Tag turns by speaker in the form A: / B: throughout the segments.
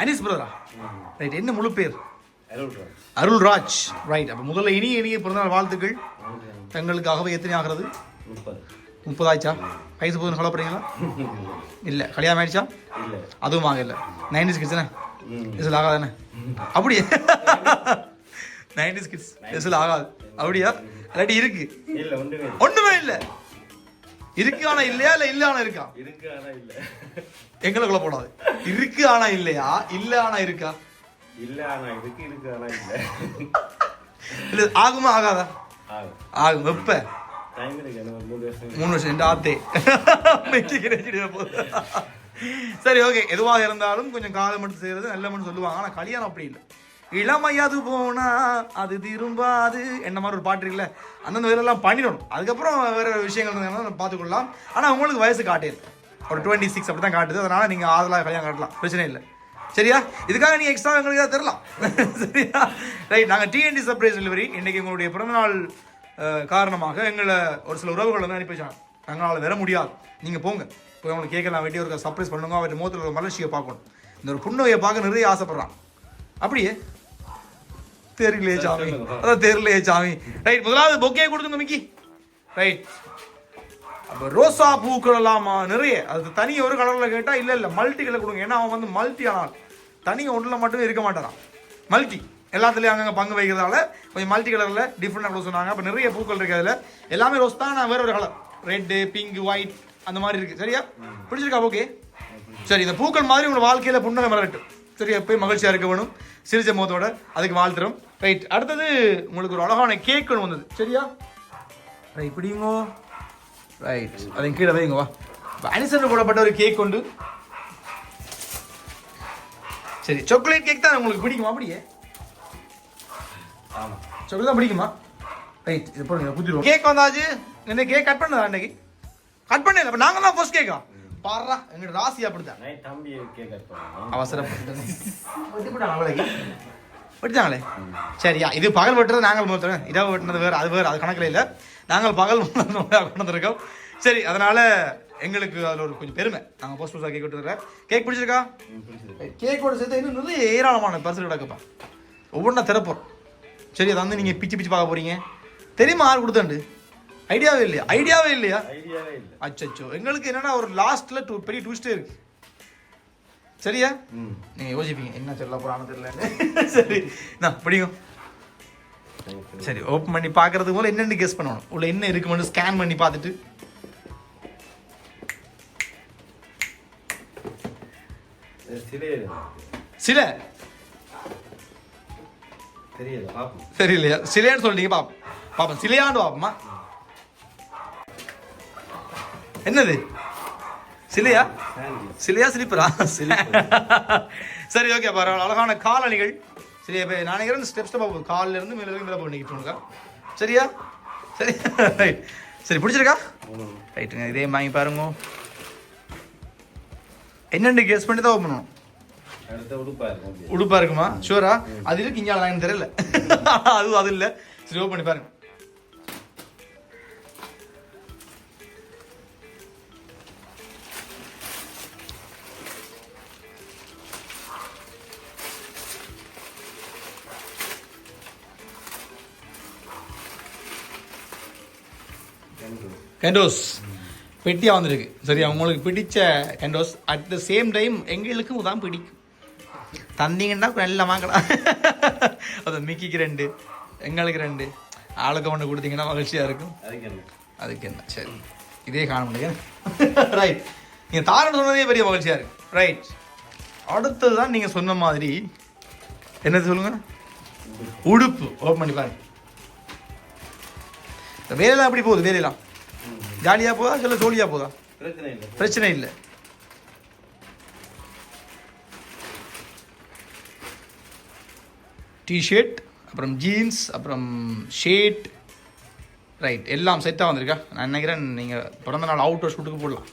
A: Anis பிரதரா right என்ன முழு பேர்?
B: அருள்ராஜ்.
A: ரைட் அப்போ முதல்ல இனிய இனிய பிறந்தநாள் வாழ்த்துக்கள். தங்களுக்காகவே எத்தனை ஆகிறது?
B: முப்பது.
A: முப்பதாயிச்சா வயசு போதுன்னு சொல்ல போறீங்களா இல்லை கல்யாணம் ஆயிடுச்சா? அதுவும் ஆக இல்லை நைன்டிஸ் கிட்ஸ். இதில் ஆகாதானே? அப்படியே? நைன்டிஸ் கிட்ஸ் இதில் ஆகாது. அப்படியா? இல்லாட்டி இருக்கு.
B: ஒன்றுமே இல்ல.
A: இருக்கு ஆனா இல்லையா இல்ல இல்ல ஆனா இருக்கா?
B: இருக்கு ஆனா இல்ல.
A: எங்களுக்குள்ள போடாது. இருக்கு ஆனா இல்லையா? இல்ல ஆனா இருக்கா?
B: இல்ல ஆனா இருக்கு இருக்கு ஆனா இல்ல.
A: இல்ல ஆகுமா ஆகாதா?
B: ஆகும்.
A: வெப்ப
B: மூணு வருஷம்
A: ஆத்தே. சரி ஓகே எதுவாக இருந்தாலும் கொஞ்சம் காலம் மட்டும் செய்யறது நல்ல மட்டும் சொல்லுவாங்க. ஆனா கல்யாணம் அப்படி இல்லை. இளமையாது போனா அது திரும்பாது என்ன மாதிரி ஒரு பாட்டு இருக்குல்ல? அந்தந்த வேலையெல்லாம் பண்ணிடணும். அதுக்கப்புறம் வேற விஷயங்கள் இருந்தாங்கன்னா நம்ம பார்த்துக்கொள்ளலாம். ஆனால் உங்களுக்கு வயசு காட்டேன். ஒரு டுவெண்ட்டி சிக்ஸ் அப்படி தான் காட்டுது. அதனால் நீங்கள் ஆதலாக கல்யாணம் காட்டலாம். பிரச்சனை இல்லை. சரியா? இதுக்காக நீ எக்ஸ்ட்ரா எங்களுக்கு ஏதாவது தரலாம். சரியா? ரைட் நாங்கள் டிஎன்டி சர்ப்ரைஸ் டெலிவரி இன்றைக்கி உங்களுடைய பிறந்தநாள் காரணமாக எங்களை ஒரு சில உறவுகள் வந்து அனுப்பி வச்சாங்க. எங்களால் வர முடியாது. நீங்கள் போங்க. இப்போ உங்களுக்கு கேட்கலாம் வெட்டி ஒரு சர்ப்ரைஸ் பண்ணுங்க. அவர் முகத்தில் ஒரு மலர்ச்சியை பார்க்கணும். இந்த ஒரு புண்ணுவையை பார்க்க நிறைய ஆசைப்பட்றான். அப்படியே தெரியலையே சாமி அதான் தெரியலையே சாமி ரைட் முதலாவது பொக்கே கொடுத்துங்க மிக்கி. ரைட் அப்போ ரோசா பூக்கள் எல்லாமா நிறைய. அது தனி ஒரு கலரில் கேட்டால் இல்லை இல்லை மல்டி கலர் கொடுங்க. ஏன்னா அவன் வந்து மல்டி ஆனால். தனி ஒன்றில் மட்டுமே இருக்க மாட்டான் மல்டி எல்லாத்துலேயும் அங்கங்கே பங்கு வைக்கிறதால கொஞ்சம் மல்டி கலரில் டிஃப்ரெண்டாக கூட சொன்னாங்க. அப்போ நிறைய பூக்கள் இருக்கு அதில். எல்லாமே ரோஸ் தான் நான் வேற ஒரு கலர் ரெட்டு பிங்க் ஒயிட் அந்த மாதிரி இருக்கு. சரியா? பிடிச்சிருக்கா ஓகே சரி இந்த பூக்கள் மாதிரி உங்களோட வாழ்க்கையில் புன்னகை மலரட்டும். சரி எப்பயும் மகிழ்ச்சியாக இருக்க வேணும். சிரிச்ச முகத்தோட அதுக்கு வாழ்த்துறோம். ரைட் அடுத்தது உங்களுக்கு ஒரு அழகான கேக் ஒன்று வந்தது. சரியா? ரைட் பிடிங்கோ ரைட் அதன் கீழே வைங்க வா. அனிசன் போடப்பட்ட ஒரு கேக் கொண்டு சரி சாக்லேட் கேக் தான் உங்களுக்கு பிடிக்குமா? அப்படியே.
B: ஆமா.
A: சாக்லேட் தான் பிடிக்குமா? ரைட் இது போடுங்க குத்திடுவோம். கேக் வந்தாச்சு. என்ன கேக் கட் பண்ணதா அன்னைக்கு கட் பண்ணல அப்ப நாங்க தான் ஃபர்ஸ்ட் கேக்கா பாடுறா. எங்க ராசி அப்படிதான்
B: தம்பி
A: அவசரப்பட்டு. வெட்டிட்டாங்களே சரியா இது பகல் வெட்டுறது நாங்கள் மூத்தோம் இரவு வெட்டினது வேறு அது வேறு அது கணக்கில் இல்லை. நாங்கள் பகல் கொண்டு வந்திருக்கோம் சரி அதனால எங்களுக்கு அதில் ஒரு கொஞ்சம் பெருமை. நாங்கள் போஸ்ட் போஸ்டாக கேக் விட்டுருக்கேன் கேக் பிடிச்சிருக்கா? கேக்கோட சேர்த்து இன்னும் நிறைய ஏராளமான பரிசு கிடக்குப்பா. ஒவ்வொன்றா திறப்போம். சரி அதை வந்து நீங்கள் பிச்சு பிச்சு பார்க்க போறீங்க. தெரியுமா யார் கொடுத்தாண்டு ஐடியாவே இல்லையா? ஐடியாவே இல்லையா?
B: ஐடியாவே இல்ல.
A: அச்சச்சோ. எங்களுக்கு என்னன்னா ஒரு லாஸ்ட்ல டூ பெரிய ட்விஸ்டே இருக்கு. சரியா? நீங்க யோசிப்பீங்க என்ன சொல்ல போறான்னு தெரியல. சரி. நான் பிடிக்கும் சரி ஓப்பன் பண்ணி பார்க்கறதுக்கு போல என்னென்னு கெஸ் பண்ணணும். உள்ள என்ன இருக்குமென்னு ஸ்கேன் பண்ணி பார்த்துட்டு. சில
B: தெரியல
A: இல்லையா சிலையான்னு சொல்லிட்டீங்க பாப்போம். பாப்போம் சிலையாண்டு பாப்போமா? என்னது? சிலையா? சிலையா சிலிப்பரா? சரி ஓகே பரவாயில்ல. அழகான காலணிகள். சரி இப்போ நான் நினைக்கிறேன் ஸ்டெப் ஸ்டெப் போகுது. காலில் இருந்து மேலே மேலே போய் நிற்கிட்டு சரியா? சரி. ரைட் சரி பிடிச்சிருக்கா. ரைட்டுங்க இதே வாங்கி பாருங்க. என்னென்னு கெஸ் பண்ணி தான் ஓப்பன் பண்ணணும்.
B: உடுப்பா இருக்கும் அப்படியே.
A: உடுப்பா இருக்குமா? ஷூரா அது இருக்கு இங்கே எனக்கு தெரியல. அது அது இல்லை. சரி ஓப்பன் பண்ணி பாருங்க. கெண்டோஸ் பெட்டியாக வந்திருக்கு. சரியா உங்களுக்கு பிடிச்ச கெண்டோஸ் அட் த சேம் டைம் எங்களுக்கும் தான் பிடிக்கும். தந்தீங்கன்னா நல்ல வாங்கலாம். அது மிக்கிக்கு ரெண்டு எங்களுக்கு ரெண்டு. ஆளுக்கு ஒன்று கொடுத்தீங்கன்னா மகிழ்ச்சியாக இருக்கும்.
B: அதுக்கு என்ன?
A: அதுக்கு என்ன? சரி. இதே காண முடியும் ரைட் நீங்கள் தாரன்னு சொன்னதே பெரிய மகிழ்ச்சியாக இருக்கு. ரைட் அடுத்தது தான் நீங்கள் சொன்ன மாதிரி என்னது சொல்லுங்க? உடுப்பு. ஓப்பன் பண்ணி பாருங்க. வேலையெல்லாம் எப்படி போகுது? வேலையெல்லாம்? ஜாலியாக போதா சொல்ல ஜோலியாக போதா?
B: பிரச்சனை இல்லை.
A: பிரச்சனை இல்லை. டிஷர்ட் அப்புறம் ஜீன்ஸ் அப்புறம் ஷேட் ரைட் எல்லாம் செட்டாக வந்திருக்கா? நான் நினைக்கிறேன் நீங்கள் பிறந்த நாள் அவுட்டோர் ஷூட்டுக்கு போடலாம்.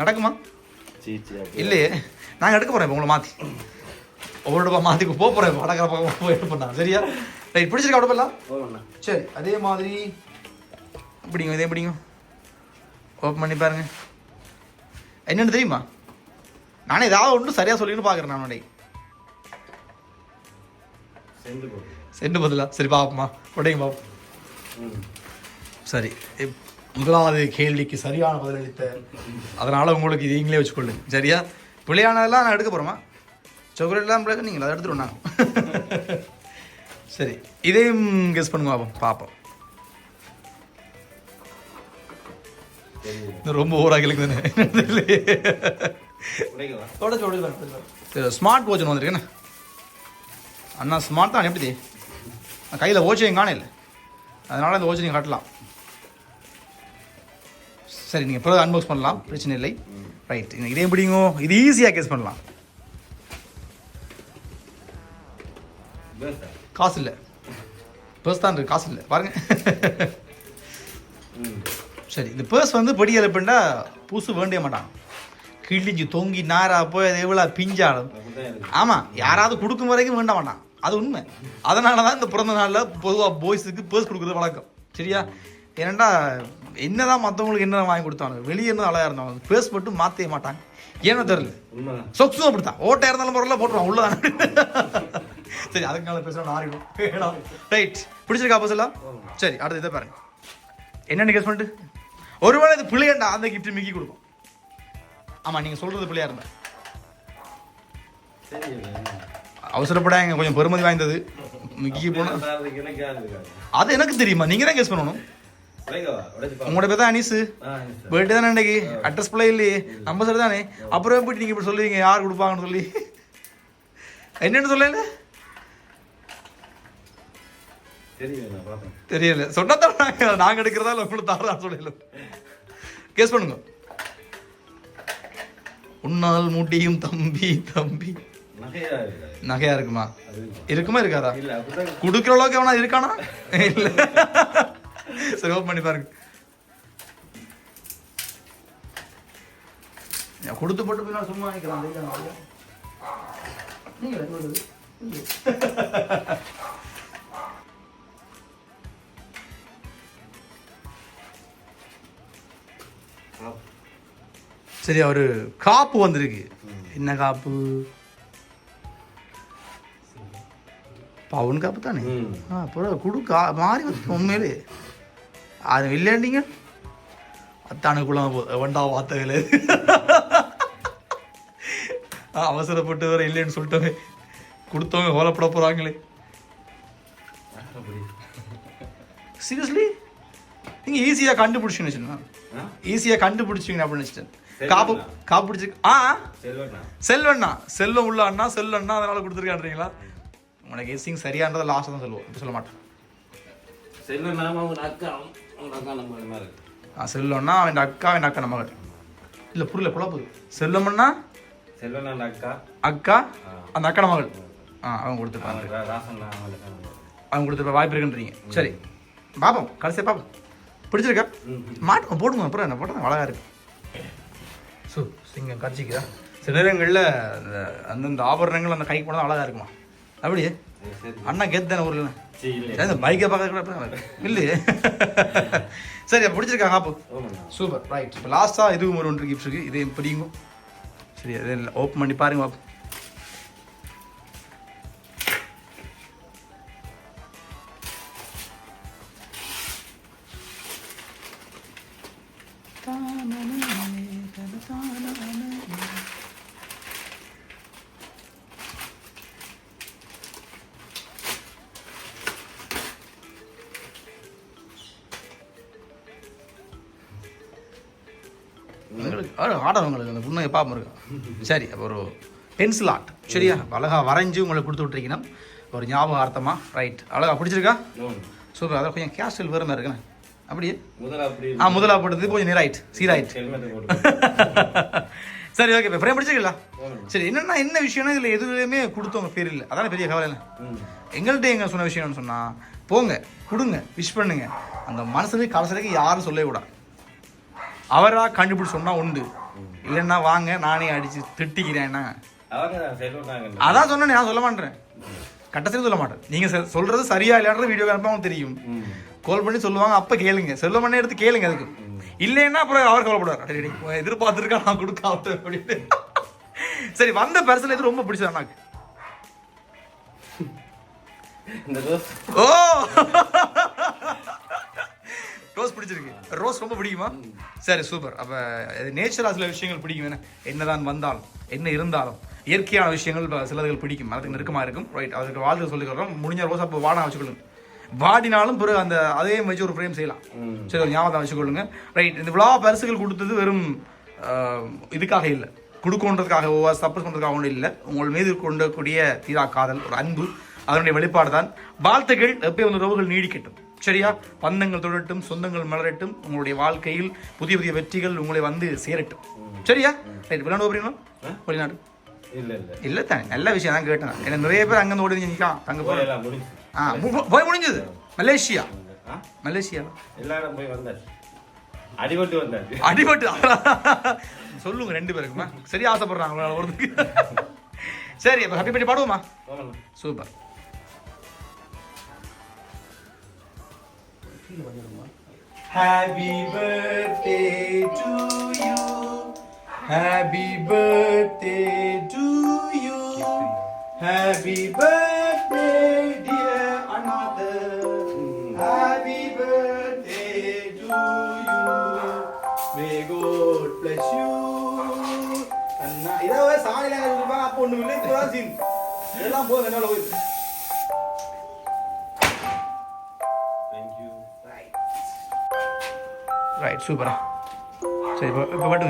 A: நடக்குமா? இல்லையே. நாங்கள் எடுக்க போகிறேன் இப்போ உங்களை மாற்றி ஒவ்வொரு டப்பா மாற்றி போக போகிறேன் இப்போ அடக்கிற பக்கம் போய் எடுப்பேன் சரியா? ரைட் பிடிச்சிருக்கா
B: போகணும்ண்ணா
A: சரி அதே மாதிரி. இப்படிங்க இதே பிடிங்க ஓப்பன் பண்ணி பாருங்க. என்னன்னு தெரியுமா? நானே ஏதாவது ஒன்று சரியாக சொல்லின்னு பார்க்குறேன் நானே
B: செஞ்சு போடு
A: சென்று பதிலா சரி பாப்போமா உடைங்க பாப்போம். சரி. முதலாவது கேள்விக்கு சரியான பதிலளித்த அதனால உங்களுக்கு இது நீங்களே வச்சுக்கொள்ளுங்க சரியா? பிள்ளையானதெல்லாம் நான் எடுக்க போகிறோமா சாக்லேட்லாம் பிள்ளை நீங்கள் அதை எடுத்துட்டு நாங்கள் சரி. இதையும் கெஸ் பண்ணுங்க பாப்போம். பார்ப்போம் ரொம்ப ஓராக தானே ஸ்மார்ட் வாட்ச் வந்திருக்கேண்ணே அண்ணா ஸ்மார்ட் தான் எப்படி கையில் வாட்ச் எங்க இல்லை அதனால இந்த வாட்ச் நீங்கள் காட்டலாம் சரி நீங்கள் இப்போ அன்பாக்ஸ் பண்ணலாம் பிரச்சனை இல்லை ரைட் இதே எப்படிங்கோ இது ஈஸியாக கேஸ் பண்ணலாம் காசு இல்லை பர்ஸ் தான் இருக்கு காசு இல்லை பாருங்க சரி இந்த பர்ஸ் வந்து படி எழுப்புண்டா புதுசு வேண்டிய மாட்டான். கிழிஞ்சு தொங்கி நாரா போய் அது எவ்வளோ பிஞ்சாலும். ஆமாம் யாராவது கொடுக்கும் வரைக்கும் வேண்ட மாட்டான். அது உண்மை. அதனால தான் இந்த பிறந்த நாளில் பொதுவாக பாய்ஸுக்கு பர்ஸ் கொடுக்குறது வழக்கம். சரியா? ஏனண்டா என்னதான் மற்றவங்களுக்கு என்ன வாங்கி கொடுத்தாங்க வெளியே இருந்து அழகாக இருந்தாங்க பர்ஸ் மட்டும் மாற்றவே மாட்டாங்க. ஏன்னு தெரியல. சொக்ஸும் அப்படித்தான். ஓட்டை இருந்தாலும் பரவாயில்ல போட்டுருவான் உள்ளதான். சரி அதுக்கு மேலே பேச ஆறிடும் ரைட் பிடிச்சிருக்கா பஸ் எல்லாம்? சரி அடுத்து இதை பாருங்க. என்னென்ன கேஸ் பண்ணிட்டு? ஒருவேளை இது பிள்ளையண்டா அந்த கிஃப்ட் மிக்கி கொடுக்கும். ஆமா நீங்க சொல்றது பிள்ளையா இருந்தா.
B: சரி
A: அவசரப்படாங்க கொஞ்சம் பெருமதி வாய்ந்தது. மிக்கி போன
B: சாருக்கு எனக்கு யார் இருக்காங்க
A: அது எனக்கு தெரியுமா? நீங்க தான் கேஸ் பண்ணணும். உங்களோட பேர் தான் அனீஸு. பர்த்டே தானே இன்னைக்கு அட்ரஸ் பிள்ளை இல்லையே. நம்ம சரி தானே. அப்புறம் எப்படி நீங்க இப்படி சொல்லுவீங்க? யார் கொடுப்பாங்கன்னு சொல்லி. என்னன்னு சொல்லல தெரியல சொன்னா தான் நாங்க நாங்க எடுக்கிறதா இல்லை உங்களுக்கு தாரதா சொல்லல. கேஸ் பண்ணுங்க. உன்னால் முடியும் தம்பி தம்பி.
B: நகையா
A: இருக்குமா? இருக்குமா இருக்காதா? குடுக்கிற அளவுக்கு எவனா இருக்கானா? இல்ல. சரி ஓப்பன் பண்ணி பாருங்க. கொடுத்து போட்டு போய் சும்மா நிற்கலாம் சரி ஒரு காப்பு வந்திருக்கு. என்ன காப்பு? பவுன் காப்பு தானே. ஆ அப்புறம் குடு கா மாறி வந்து உண்மையிலே. அது இல்லைண்டீங்க அத்தானுக்குள்ள வண்டா வார்த்தைகள். அவசரப்பட்டு வேற இல்லைன்னு சொல்லிட்டோமே. கொடுத்தவங்க கோலப்பட போறாங்களே.
B: அப்படி?
A: சீரியஸ்லி நீங்க ஈஸியா கண்டுபிடிச்சுன்னு வச்சுருந்தா
B: ஆ?
A: ஈஸியா கண்டுபிடிச்சிங்க அப்படின்னு நினைச்சிட்டேன்.
B: சரி,
A: காப்பு
B: அண்ணா.
A: காப்பு பிடிச்சி ஆ?
B: செல்வண்ணா.
A: செல்வம் உள்ள அண்ணா செல்வண்ணா அதனால கொடுத்துருக்கான்றீங்களா? உனக்கு கெஸ்ஸிங் சரியானதை லாஸ்ட் தான் சொல்லுவோம். இப்ப சொல்ல மாட்டேன். செல்வம்னா அவன் அக்கா அவன் அக்கா நம்ம இல்லை புரியல குழப்பு செல்வம்னா
B: அந்த அக்கா.
A: அக்கா. அந்த அக்கா மகள் ஆ அவன் கொடுத்துருப்பாங்க.
B: அவங்களுக்கு
A: அவன் கொடுத்துருப்ப வாய்ப்பு இருக்குன்றீங்க. சரி. பார்ப்போம் கடைசியாக பார்ப்போம் பிடிச்சிருக்கா?
B: ம்.
A: மாட்டுவோம் போடுங்க அப்புறம் என்ன போட்டோம் அழகா இருக்கு. சு சிங்கம் கடிச்சிக்கிறா சில நேரங்களில் அந்த அந்தந்த ஆபரணங்கள் அந்த கைக்கு போனால் அழகா இருக்குமா? அப்படியே
B: சரி
A: அண்ணா கேத்து தானே ஊரில்? இந்த பைக்கை பார்க்க கூட இல்லையே? சரி அப்போ பிடிச்சிருக்கா காப்பு?
B: ஆமாண்ணா.
A: சூப்பர். ரைட் இப்போ லாஸ்ட்டாக இதுவும் ஒரு ஒன்று கிஃப்ட் இருக்குது இதையும் பிடிங்க. சரி அதை ஓப்பன் பண்ணி பாருங்க பாப்போம். உங்களுக்கு ஆடவங்களுக்கு அந்த புண்ணை பாப்பம் இருக்கு. சரி அப்போ ஒரு பென்சில் ஆர்ட் சரியா? அழகா வரைஞ்சு உங்களுக்கு கொடுத்து விட்ருக்கீங்கன்னா ஒரு ஞாபகார்த்தமாக ரைட் அழகா பிடிச்சிருக்கா. சூப்பர். அதான் கொஞ்சம் கேஸ்டல் வேறு மாதிரி இருக்குண்ணே. அப்படியே? ஆ முதலா போட்டது கொஞ்சம்
B: ஹெல்மெட் போட்டு
A: சரி ஓகே இப்போ ஃப்ரேம் பிடிச்சிருக்கல
B: ஆமாண்ணா.
A: சரி என்னன்னா என்ன விஷயம்னா இதில் எதுவுமே கொடுத்தவங்க பேர் இல்லை. அதான பெரிய கவலை இல்லை. எங்கள்கிட்ட எங்க சொன்ன விஷயம்னு சொன்னா போங்க கொடுங்க விஷ் பண்ணுங்க. அந்த மனசுக்கு கடைசிக்கு யாரும் சொல்லவே கூடாது அவரா கண்டுபிடிச்சு சொன்னா உண்டு. இல்லைன்னா வாங்க நானே அடிச்சு திட்டிக்கிறேன்னா அதான் சொன்னேன் நான் சொல்ல மாட்டேன். கட்டத்தில் சொல்ல மாட்டேன். நீங்க சொல்றது சரியா இல்லையான்றது வீடியோ அனுப்பாம தெரியும். கால் பண்ணி சொல்லுவாங்க அப்ப கேளுங்க. செல்வ பண்ணி எடுத்து கேளுங்க அதுக்கு. இல்லைன்னா அப்புறம் அவர் கவலைப்படுவார். எதிர்பார்த்திருக்கா நான் கொடுக்க அப்படின்னு. சரி வந்த பரிசுல எது ரொம்ப பிடிச்சது அண்ணாக்கு. ஓ! ரோஸ் பிடிச்சிருக்கு. ரோஸ் ரொம்ப பிடிக்குமா? சரி சூப்பர் அப்ப நேச்சரா சில விஷயங்கள் பிடிக்கும். என்ன? என்னதான் வந்தாலும் என்ன இருந்தாலும் இயற்கையான விஷயங்கள் சிலதுகள் பிடிக்கும். அதுக்கு நெருக்கமா இருக்கும். ரைட் அதுக்கு வாழ்த்து சொல்லிக்கிறோம். முடிஞ்ச ரோஸ் அப்போ வாடா வச்சுக்கொள்ளுங்க. வாடினாலும் பிறகு அந்த அதே வச்சு ஒரு ஃப்ரேம் செய்யலாம். சரி ஒரு ஞாபகம் வச்சுக்கொள்ளுங்க. ரைட் இந்த விழா பரிசுகள் கொடுத்தது வெறும் இதுக்காக இல்லை. கொடுக்கணுன்றதுக்காக சப்போஸ் பண்ணுறதுக்காக ஒன்றும் இல்லை. உங்கள் மீது கொண்டக்கூடிய தீரா காதல் ஒரு அன்பு அதனுடைய வெளிப்பாடு தான் வாழ்த்துக்கள். எப்பயும் வந்து உறவுகள் நீடிக்கட்டும். சரியா? பந்தங்கள் தொடரட்டும் சொந்தங்கள் மலரட்டும் உங்களுடைய வாழ்க்கையில் புதிய புதிய வெற்றிகள் உங்களை வந்து சேரட்டும். சரியா? ரைட் வெளிநாடு போறீங்களா? வெளிநாடு?
B: இல்ல இல்ல.
A: இல்லை தானே நல்ல விஷயம் தான் கேட்டேன் ஏன்னா நிறைய பேர் அங்கேருந்து ஓடி நிற்கான் தங்க ஆ மு- போய் முடிஞ்சது? மலேசியா? மலேசியா?
B: எல்லாரும் போய் வந்தாச்சு. அடிபட்டு வந்தாச்சு.
A: அடிபட்டு சொல்லுங்க ரெண்டு பேருக்குமா? சரி ஆசைப்படுறாங்க சரி அப்ப ஹாப்பி பண்ணி பாடுவோமா? Super. Happy birthday to you. Happy birthday to you. Happy birthday, dear another. Happy birthday to you. May God bless you. அண்ணா இதை சாணியில் இருப்பாங்க அப்போ ஒன்றும் இல்லை இப்போதான் சீன் இதெல்லாம் போதும் என்னால் போயிடுது ரைட் சூப்பரா. சரி இப்போ இப்போ பாட்டு